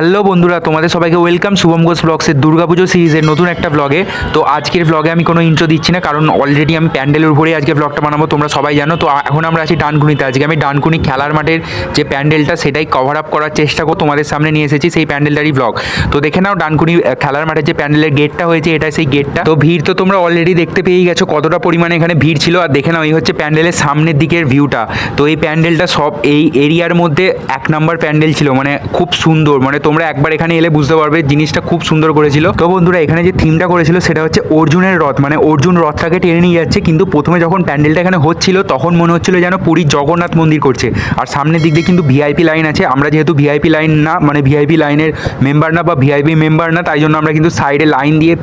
Hello বন্ধুরা, তোমাদের সবাইকে ওয়েলকাম শুভম ঘোষ ব্লগসের দুর্গাপুজো সিরিজের নতুন একটা ব্লগে তো আজকের ব্লগে আমি কোনো ইন্ট্রো দিচ্ছি না, কারণ অলরেডি আমি প্যান্ডেলের উপরেই আজকে ব্লগটা বানাবো, তোমরা সবাই জানো। তো এখন আমরা আছি ডানকুনিতে। আজকে আমি ডানকুনি খেলার মাঠের যে প্যান্ডেলটা সেটাই কভার আপ করার চেষ্টা করো তোমাদের সামনে নিয়ে এসেছি সেই প্যান্ডেলটারই ব্লগ তো দেখে নাও ডানকুনি খেলার মাঠের যে প্যান্ডেলের গেটটা হয়েছে, এটা সেই গেটটা তো ভিড় তো তোমরা অলরেডি দেখতে পেয়েই গেছো, কতটা পরিমাণে এখানে ভিড় ছিল। আর দেখে নাও, এই হচ্ছে প্যান্ডেলের সামনের দিকের ভিউটা তো এই প্যান্ডেলটা সব এই এরিয়ার মধ্যে এক নাম্বার প্যান্ডেল ছিল মানে খুব সুন্দর মানে তোমরা একবার এখানে এলে বুঝতে পারবে জিনিসটা খুব সুন্দর করেছিল। তো বন্ধুরা, এখানে যে থিমটা করেছিল সেটা হচ্ছে অর্জুনের রথ। মানে অর্জুন রথটাকে টেনে নিয়ে যাচ্ছে, কিন্তু প্রথমে যখন প্যান্ডেলটা এখানে হচ্ছিল, তখন মনে হচ্ছিল যেন পুরীর জগন্নাথ মন্দির করছে। আর সামনের দিক দিয়ে কিন্তু ভিআইপি লাইন আছে। আমরা যেহেতু ভিআইপি লাইন না মানে ভিআইপি লাইনের মেম্বার না বা ভিআইপি মেম্বার না, তাই জন্য আমরা কিন্তু সাইডে লাইন দিয়ে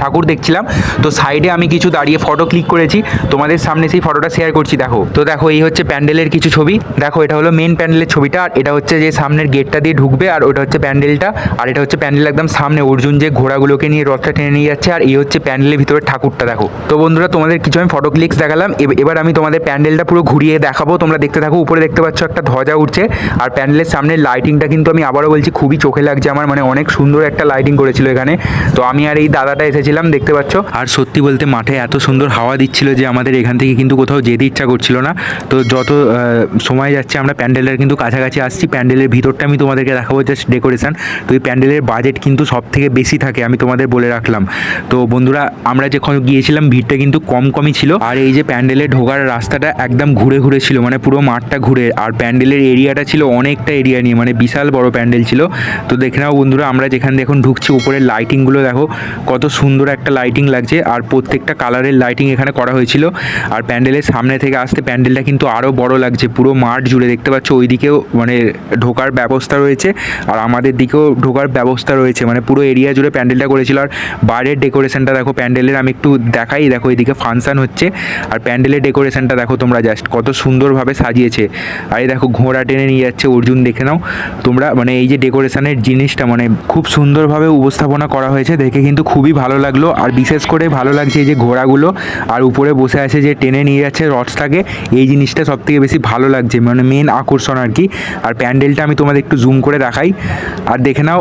ঠাকুর দেখছিলাম। তো সাইডে আমি কিছু দাঁড়িয়ে ফটো ক্লিক করেছি। তোমাদের সামনে সেই ফটোটা শেয়ার করছি, দেখো। তো দেখো, এই হচ্ছে প্যান্ডেলের কিছু ছবি। দেখো, এটা হলো মেন প্যান্ডেলের ছবিটা, আর এটা হচ্ছে যে সামনের গেটটা দিয়ে ঢুকবে, আর ওটা হচ্ছে প্যান্ডেলটা, আর এটা হচ্ছে প্যান্ডেল একদম সামনে। অর্জুন যে ঘোড়াগুলোকে নিয়ে রথটা টেনে নিয়ে যাচ্ছে, আর এই হচ্ছে প্যান্ডেলের ভিতরে ঠাকুরটা, দেখো। তো বন্ধুরা, তোমাদের কিছু আমি ফটো ক্লিক্স দেখালাম। এব- এবার আমি তোমাদের প্যান্ডেলটা পুরো ঘুরিয়ে দেখাবো। তোমরা দেখতে থাকো, উপরে দেখতে পাচ্ছ একটা ধ্বজা উঠছে। আর প্যান্ডেলের সামনে লাইটিংটা কিন্তু আমি আবারও বলছি, খুবই চোখে লাগছে আমার। মানে অনেক সুন্দর একটা লাইটিং করেছিল এখানে। তো আমি আর এই দাদাটা এসেছিলাম, দেখতে পাচ্ছ? আর সত্যি বলতে মাঠে এত সুন্দর হাওয়া দিচ্ছিল যে আমাদের এখান থেকে কিন্তু কোথাও যেতে ইচ্ছা করছিল না। তো যত সময় যাচ্ছে, আমরা প্যান্ডেলের কিন্তু কাছাকাছি আসছি। প্যান্ডেলের ভিতরটা আমি তোমাদেরকে দেখাবো জাস্ট ডেকোরেশন তো এই প্যান্ডেলের বাজেট কিন্তু সব থেকে বেশি থাকে, আমি তোমাদের বলে রাখলাম। তো বন্ধুরা, আমরা যখন গিয়েছিলাম, ভিড়টা কিন্তু কম কমই ছিল। আর এই যে প্যান্ডেলে ঢোকার রাস্তাটা একদম ঘুরে ঘুরে ছিল মানে পুরো মাঠটা ঘুরে। আর প্যান্ডেলের এরিয়াটা ছিল অনেকটা এরিয়া নিয়ে মানে বিশাল বড় প্যান্ডেল ছিল। তো দেখে নাও বন্ধুরা, আমরা যেখান দিয়ে এখন ঢুকছি, উপরের লাইটিংগুলো দেখো, কত সুন্দর একটা লাইটিং লাগছে। আর প্রত্যেকটা কালারের লাইটিং এখানে করা হয়েছিল। আর প্যান্ডেলের সামনে থেকে আসতে প্যান্ডেলটা কিন্তু আরও বড় লাগছে, পুরো মাঠ জুড়ে। দেখতে পাচ্ছ, ওইদিকেও মানে ঢোকার ব্যবস্থা রয়েছে। আর আমাদের দিকেও ঢোকার ব্যবস্থা রয়েছে। মানে পুরো এরিয়া জুড়ে প্যান্ডেলটা করেছিল। আর বাইরের ডেকোরেশনটা দেখো, প্যান্ডেলের আমি একটু দেখাই। দেখো এদিকে ফাংশান হচ্ছে। আর প্যান্ডেলের ডেকোরেশনটা দেখো তোমরা জাস্ট কত সুন্দরভাবে সাজিয়েছে। আর এই দেখো ঘোড়া টেনে নিয়ে যাচ্ছে, অর্জুন দেখে নাও। তোমরা মানে এই যে ডেকোরেশনের জিনিসটা মানে খুব সুন্দরভাবে উপস্থাপনা করা হয়েছে। দেখে কিন্তু খুবই ভালো লাগল। আর বিশেষ করে ভালো লাগছে এই যে ঘোড়াগুলো। আর উপরে বসে আছে যে টেনে নিয়ে যাচ্ছে রথটাকে এই জিনিসটা সব থেকে বেশি ভালো লাগছে। মানে মেন আকর্ষণ আর কি। আর প্যান্ডেলটা আমি তোমাদের একটু জুম করে দেখাই। আর দেখে নাও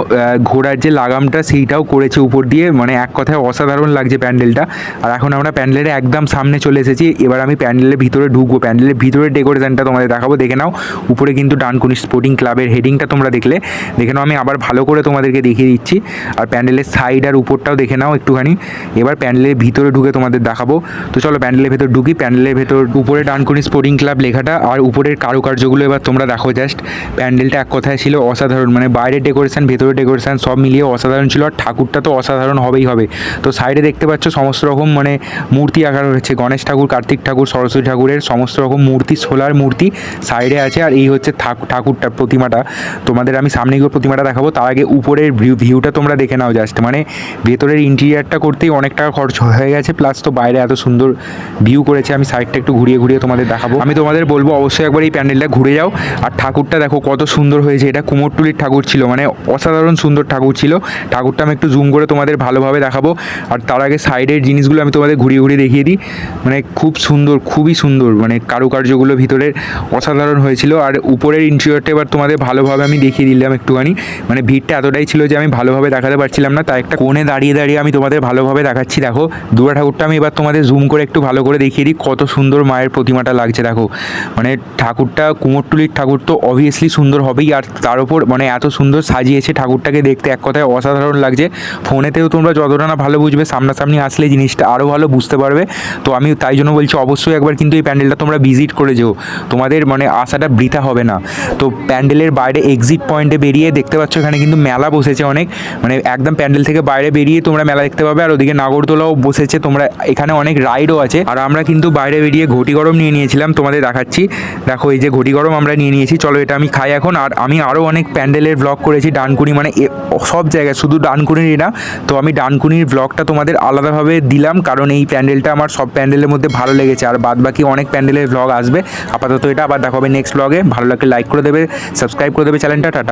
ঘোড়ার যে লাগামটা, সেইটাও করেছে উপর দিয়ে। মানে এক কথায় অসাধারণ লাগছে প্যান্ডেলটা। আর এখন আমরা প্যান্ডেলের একদম সামনে চলে এসেছি। এবার আমি প্যান্ডেলের ভিতরে ঢুকবো। প্যান্ডেলের ভিতরে ডেকোরেশনটা তোমাদের দেখাবো। দেখে নাও, উপরে কিন্তু ডানকুনি স্পোর্টিং ক্লাবের হেডিংটা তোমরা দেখলে। দেখে নাও, আমি আবার ভালো করে তোমাদেরকে দেখিয়ে দিচ্ছি। আর প্যান্ডেলের সাইড আর উপরটাও দেখে নাও একটুখানি। এবার প্যান্ডেলের ভিতরে ঢুকে তোমাদের দেখাবো। তো চলো প্যান্ডেলের ভেতর ঢুকি। প্যান্ডেলের ভেতর, উপরে ডানকুনি স্পোর্টিং ক্লাব লেখাটা। আর উপরের কারুকার্যগুলো এবার তোমরা দেখো জাস্ট প্যান্ডেলটা এক কথায় ছিল অসাধারণ। মানে বাইরের ডেকোরেশন ভেতরের ডেকোরেশন সব মিলিয়ে অসাধারণ ছিল আর ঠাকুরটা তো অসাধারণ হবেই হবে। তো সাইডে দেখতে পাচ্ছ সমস্ত রকম মানে মূর্তি আঁকা রয়েছে গণেশ ঠাকুর, কার্তিক ঠাকুর, সরস্বতী ঠাকুরের সমস্ত রকম মূর্তি, সোলার মূর্তি সাইডে আছে আর এই হচ্ছে ঠাক- ঠাকুরটা প্রতিমাটা। তোমাদের আমি সামনে গিয়ে প্রতিমাটা দেখাবো। তার আগে উপরের ভিউ ভিউটা তোমরা দেখে নাও জাস্ট মানে ভেতরের ইন্টেরিয়ারটা করতেই অনেক টাকা খরচ হয়ে গেছে। প্লাস তো বাইরে এত সুন্দর ভিউ করেছে। আমি সাইডটা একটু ঘুরিয়ে ঘুরিয়ে তোমাদের দেখাবো। আমি তোমাদের বলব অবশ্যই একবার এই প্যান্ডেলটা ঘুরে যাও। আর ঠাকুরটা দেখো কত সুন্দর হয়েছে। এটা কুমোরটুলির ঠাকুর ছিল। মানে অসাধারণ সুন্দর ঠাকুর ছিল। ঠাকুরটা আমি একটু জুম করে তোমাদের ভালোভাবে দেখাবো। আর তার আগে সাইডের জিনিসগুলো আমি তোমাদের ঘুরিয়ে ঘুরিয়ে দেখিয়ে দিই। মানে খুব সুন্দর, খুবই সুন্দর মানে কারুকার্যগুলো ভিতরের অসাধারণ হয়েছিল। আর উপরের ইন্টেরিয়রটা এবার তোমাদের ভালোভাবে আমি দেখিয়ে দিলাম একটুখানি। মানে ভিড়টা এতটাই ছিল যে আমি ভালোভাবে দেখাতে পারছিলাম না। তাই একটা কোণে দাঁড়িয়ে দাঁড়িয়ে আমি তোমাদের ভালোভাবে দেখাচ্ছি, দেখো। দুর্গা ঠাকুরটা আমি এবার তোমাদের জুম করে একটু ভালো করে দেখিয়ে দিই, কত সুন্দর মায়ের প্রতিমাটা লাগছে, দেখো। মানে ঠাকুরটা, কুমোরটুলির ঠাকুর তো অবভিয়াসলি সুন্দর হবেই। আর তার উপর মানে এত সুন্দর সাজিয়েছে ঠাকুরটাকে দেখতে। এক কথায় অসাধারণ লাগছে। ফোনেতেও তোমরা যতটা না ভালো বুঝবে, সামনাসামনি আসলে জিনিসটা আরও ভালো বুঝতে পারবে। তো আমি তাই জন্য বলছি, অবশ্যই একবার কিন্তু এই প্যান্ডেলটা তোমরা ভিজিট করে যেও। তোমাদের মানে আশাটা বৃথা হবে না। তো প্যান্ডেলের বাইরে এক্সিট পয়েন্টে বেরিয়ে দেখতে পাচ্ছ, এখানে কিন্তু মেলা বসেছে অনেক। মানে একদম প্যান্ডেল থেকে বাইরে বেরিয়ে তোমরা মেলা দেখতে পাবে। আর ওদিকে নাগরদোলাও বসেছে, তোমরা এখানে অনেক রাইডও আছে। আর আমরা কিন্তু বাইরে বেরিয়ে ঘটি গরম নিয়ে নিয়েছিলাম, তোমাদের দেখাচ্ছি। দেখো এই যে ঘটি গরম আমরা নিয়ে নিয়েছি। চলো এটা আমি খাই এখন। আর আমি আরও অনেক প্যান্ডেলের ব্লগ করেছি ডানকুনি মানে সব জায়গায়, শুধু ডানকুনিরই না, তো আমি ডানকুনির ব্লগটা তোমাদের আলাদাভাবে দিলাম, কারণ এই প্যান্ডেলটা আমার সব প্যান্ডেলের মধ্যে ভালো লেগেছে, আর বাদ বাকি অনেক প্যান্ডেলের ব্লগ আসবে, আপাতত এটা, আবার দেখা হবে নেক্সট ব্লগে ভালো লাগলে লাইক করে দেবে সাবস্ক্রাইব করে দেবে চ্যানেলটা টাটা।